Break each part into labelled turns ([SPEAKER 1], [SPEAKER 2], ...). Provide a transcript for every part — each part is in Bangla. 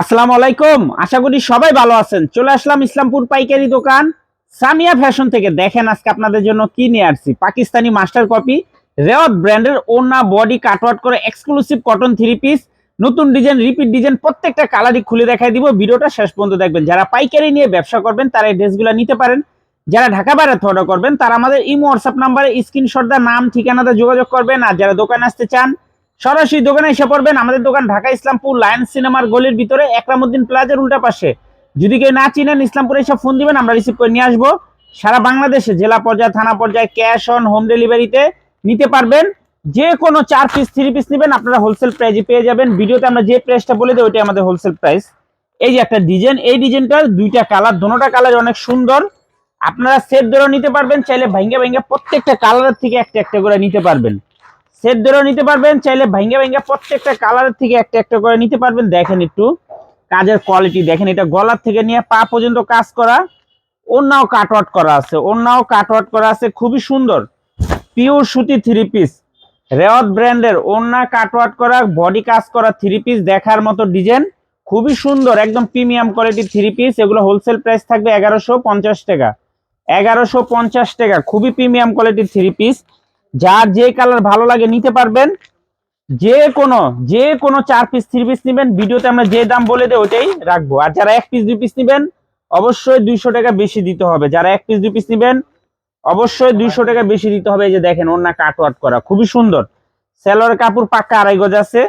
[SPEAKER 1] আসসালামু আলাইকুম। আশা করি সবাই ভালো আছেন। চলে আসলাম ইসলামপুর পাইকারি দোকান। সামিয়া ফ্যাশন থেকে দেখেন আজকে আপনাদের জন্য কি নিয়ে আসছি। পাকিস্তানি মাস্টার কপি, রেওয়াত ব্র্যান্ডের ওনা বডি কাটওয়ার্ট করে এক্সক্লুসিভ কটন থ্রি পিস নতুন ডিজাইন রিপিট ডিজাইন প্রত্যেকটা কালারই খুলে দেখাই দিব। ভিডিওটা শেষ পর্যন্ত দেখবেন। যারা পাইকারি নিয়ে ব্যবসা করবেন, তারা এই ড্রেসগুলো নিতে পারেন। যারা ঢাকা বাইরে অর্ডার করবেন, তারা আমাদের ইমো হোয়াটসঅ্যাপ নাম্বারে স্ক্রিনশট দা নাম, ঠিকানাতে যোগাযোগ করবেন। আর যারা দোকানে আসতে চান সরাসরি দোকানে এসে পড়বেন। আমাদের দোকান ঢাকা ইসলামপুর লায়ন সিনেমার গলির ভিতরে, একরামুদ্দিন প্লাজার উল্টা পাশে। যদি কেউ না চিনেন, ইসলামপুরে এসে ফোন দিবেন, আমরা রিসিভ করে নিয়ে আসব। সারা বাংলাদেশে জেলা পর্যায়ে, থানা পর্যায়ে, ক্যাশ অন হোম ডেলিভারিতে নিতে পারবেন। যে কোনো চার পিস থ্রি পিস নেবেন, আপনারা হোলসেল প্রাইজে পেয়ে যাবেন। ভিডিওতে আমরা যে প্রাইসটা বলে দিই ওইটাই আমাদের হোলসেল প্রাইস এই যে একটা ডিজাইন এই ডিজাইনটার দুইটা কালার দোনোটা কালার অনেক সুন্দর। আপনারা সেট ধরেও নিতে পারবেন, চাইলে ভাঙ্গা ভাঙ্গা প্রত্যেকটা কালারের থেকে একটা একটা করে নিতে পারবেন। সেট ধরেও নিতে পারবেন, চাইলে ভাঙ্গা ভাঙ্গা প্রত্যেকটা কালারের থেকে একটা একটা করে নিতে পারবেন। দেখেন একটু, কাজের কোয়ালিটি দেখেন, এটা গলার থেকে নিয়ে পা পর্যন্ত কাজ করা। অন্যও কাটওয়ার্ট করা আছে অন্যও কাটওয়ার্ট করা আছে, খুবই সুন্দর। পিওর সুতি থ্রি পিস রেওয়াত ব্র্যান্ডের ওন্না কাটওয়ার্ট করা বডি কাজ করা থ্রি পিস দেখার মতো ডিজাইন খুবই সুন্দর, একদম প্রিমিয়াম কোয়ালিটির থ্রি পিস এগুলো হোলসেল প্রাইস থাকবে এগারোশো পঞ্চাশ টাকা। এগারোশো পঞ্চাশ টাকা, খুবই প্রিমিয়াম কোয়ালিটির থ্রি পিস যার যে কালার ভালো লাগে নিতে পারবেন, যে কোনো যে কোনো চার পিস থ্রি পিস নেবেন, ভিডিওতে আমরা যে দাম বলে দেয় ওইটাই রাখব। আর যারা এক পিস দুই পিস নেবেন, অবশ্যই দুইশো টাকা বেশি দিতে হবে। যারা এক পিস দুই পিস নেবেন, অবশ্যই দুইশো টাকা বেশি দিতে হবে। এই যে দেখেন ওর না কাটওয়ার্ট করা, খুবই সুন্দর। সেলোর কাপড় পাক্কা আড়াই গজ আছে।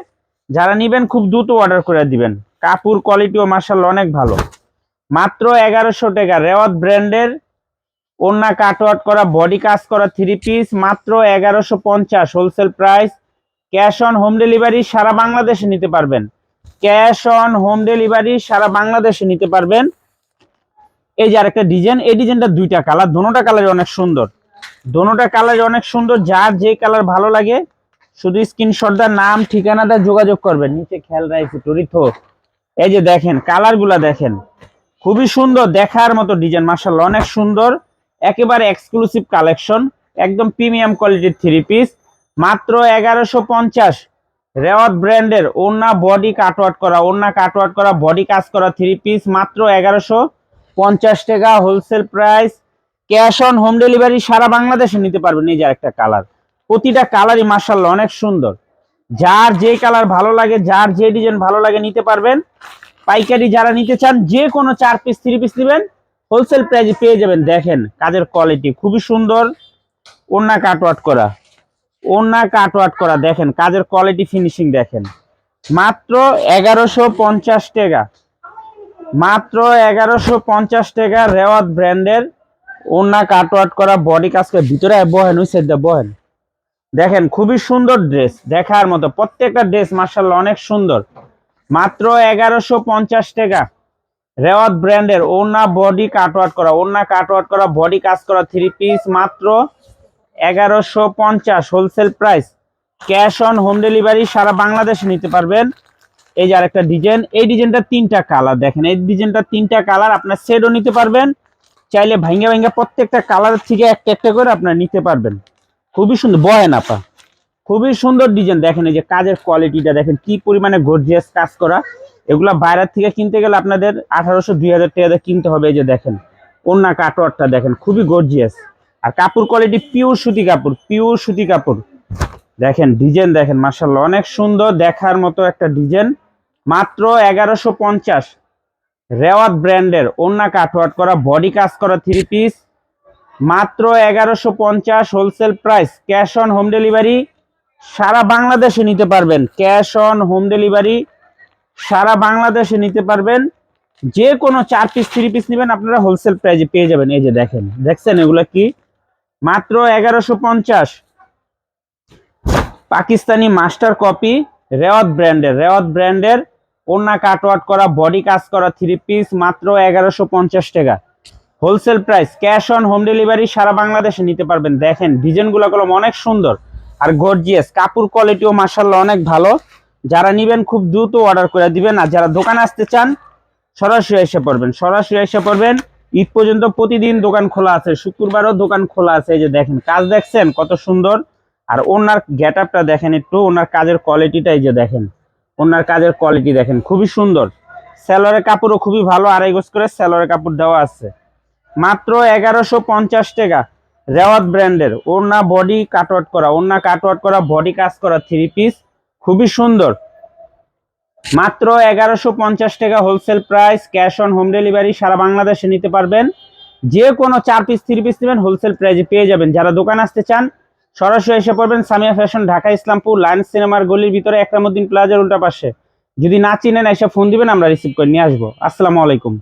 [SPEAKER 1] যারা নিবেন, খুব দ্রুত অর্ডার করে দিবেন। কাপড় কোয়ালিটিও মার্শাল অনেক ভালো। মাত্র এগারোশো টাকা, রেওয়াত ব্র্যান্ডের ওন্না কাটওয়ার্ট করা বডি কাজ করা থ্রি পিস মাত্র এগারোশো পঞ্চাশ wholesale price cash on home delivery সারা বাংলাদেশে নিতে পারবেন। ক্যাশ অন হোম ডেলিভারি সারা বাংলাদেশে নিতে পারবেন। এই যে আরেকটা ডিজাইন এই ডিজাইনটা দুইটা কালার দোনোটা কালার অনেক সুন্দর। দোনোটা কালার অনেক সুন্দর, যার যে কালার ভালো লাগে, শুধু স্ক্রিনশট দা নাম ঠিকানাটা যোগাযোগ করবেন। নিচে খেয়াল রাখছি টরিথ এই যে দেখেন কালারগুলা দেখেন। খুবই সুন্দর, দেখার মতো ডিজাইন মার্শাল অনেক সুন্দর। একেবারে এক্সক্লুসিভ কালেকশন একদম প্রিমিয়াম কোয়ালিটির থ্রি পিস মাত্র এগারোশো পঞ্চাশ। রেওয়াত ব্র্যান্ডের ওন্না বডি কাটওয়ার্ট করা ওন্না কাটওয়ার্ট করা বডি কাজ করা থ্রি পিস মাত্র এগারোশো পঞ্চাশ টাকা wholesale price cash on home delivery সারা বাংলাদেশে নিতে পারবেন যে একটা কালার প্রতিটা কালারই মার্শাল্লাহ অনেক সুন্দর। যার যে কালার ভালো লাগে, যার যে ডিজাইন ভালো লাগে নিতে পারবেন। পাইকারি যারা নিতে চান, যে কোনো চার পিস থ্রি পিস নেবেন। হোলসেল প্রাইজে পেয়ে যাবেন, দেখেন, কাজের কোয়ালিটি খুবই সুন্দর। ওন্না কাটওয়ার্ট করা ওন্না কাটওয়ার্ট করা, দেখেন, কাজের কোয়ালিটি ফিনিশিং দেখেন। মাত্র এগারোশো পঞ্চাশ টাকা, মাত্র এগারোশো পঞ্চাশ টাকা রেওয়াত ব্র্যান্ডের ওন্না কাটওয়ার্ট করা বডি কাজ করে, ভিতরে বহেন, ওই সাইড বহেন। দেখেন, খুবই সুন্দর ড্রেস দেখার মতো, প্রত্যেকটা ড্রেস মার্শাল্লাহ অনেক সুন্দর। মাত্র এগারোশো পঞ্চাশ টাকা রেওয়াত ব্র্যান্ডের ওনা বডি কাটওয়ার্ট করা, ওনা কাটওয়ার্ট করা, বডি কাজ করা থ্রি পিস মাত্র এগারোশো পঞ্চাশ wholesale price cash on home delivery সারা বাংলাদেশে নিতে পারবেন। এই যে আরেকটা ডিজাইন এই ডিজাইনটা তিনটা কালার দেখেন। এই ডিজাইনটা তিনটা কালার আপনার সেটও নিতে পারবেন। চাইলে ভাঙ্গা ভাঙ্গা প্রত্যেকটা কালারের থেকে একটা একটা করে আপনার নিতে পারবেন। খুবই সুন্দর বয়েন আপা। খুবই সুন্দর ডিজাইন দেখেন এই যে কাজের কোয়ালিটিটা দেখেন কি পরিমাণে গর্জিয়াস কাজ করা। এগুলা বাইরের থেকে কিনতে গেলে আপনাদের আঠারোশো, দুই হাজার টাকা কিনতে হবে, এই যে দেখেন ওন্না কাটোয়ারটা দেখেন, খুবই গর্জিয়াস আর কাপড় কোয়ালিটি পিওর সুতি কাপড় পিওর সুতি কাপড়। দেখেন ডিজাইন দেখেন মার্শাল্লাহ অনেক সুন্দর দেখার মতো একটা ডিজাইন মাত্র এগারোশো পঞ্চাশ। রেওয়াত ব্র্যান্ডের ওন্না কাটওয়ার্ট করা বডি কাজ করা থ্রি পিস মাত্র এগারোশো পঞ্চাশ wholesale price cash on home delivery সারা বাংলাদেশে নিতে পারবেন ক্যাশ অন হোম ডেলিভারি সারা বাংলাদেশে নিতে পারবেন। যে কোনো চার পিস থ্রি পিস নেবেন, আপনারা হোলসেল প্রাইজে পেয়ে যাবেন। এই যে দেখেন, দেখছেন এগুলো কি? মাত্র এগারোশো পঞ্চাশ। পাকিস্তানি মাস্টার কপি রেওয়াত ব্র্যান্ডের রেওয়াত ব্র্যান্ডের ওনা কাটওয়ার্ট করা বডি কাজ করা থ্রি পিস মাত্র এগারোশো পঞ্চাশ টাকা। Wholesale price cash on home delivery সারা বাংলাদেশে নিতে পারবেন। দেখেন ডিজাইনগুলো অনেক সুন্দর আর গর্জিয়াস কাপড় কোয়ালিটিও মার্শাল্লাহ অনেক ভালো। যারা নিবেন খুব দ্রুত অর্ডার করে দিবেন আর যারা দোকান আসতে চান, সরাসরি এসে পড়বেন। সরাসরি এসে পড়বেন। ঈদ পর্যন্ত প্রতিদিন দোকান খোলা আছে। শুক্রবারও দোকান খোলা আছে। এই যে দেখেন, কাজ দেখছেন? কত সুন্দর। আর ওনার গেট আপটা দেখেন একটু। ওনার কাজের কোয়ালিটিটা এই যে দেখেন। ওনার কাজের কোয়ালিটি দেখেন। খুবই সুন্দর। স্যালোয়ারের কাপড়ও খুবই ভালো। আড়াই গোছ করে স্যালোয়ারের কাপড় দেওয়া আছে। মাত্র এগারোশো পঞ্চাশ টাকা। রেওয়াত ব্র্যান্ডের। ওড়না বডি কাটওয়ার্ট করা। ওড়না কাটওয়ার্ট করা বডি কাজ করা থ্রি পিস খুবই সুন্দর। মাত্র এগারোশো পঞ্চাশ টাকা wholesale price cash on home delivery সারা বাংলাদেশে নিতে পারবেন। যে কোনো চার পিস থ্রি পিস নেবেন হোলসেল প্রাইজে পেয়ে যাবেন। যারা দোকান আসতে চান, সরাসরি এসে পড়বেন সামিয়া ফ্যাশন ঢাকা, ইসলামপুর, লায়ন্স সিনেমার গলির ভিতরে একরামুদ্দিন প্লাজার উল্টা পাশে। যদি না চিনেন, এসে ফোন দিবেন, আমরা রিসিভ করে নিয়ে আসব। আসসালামু আলাইকুম।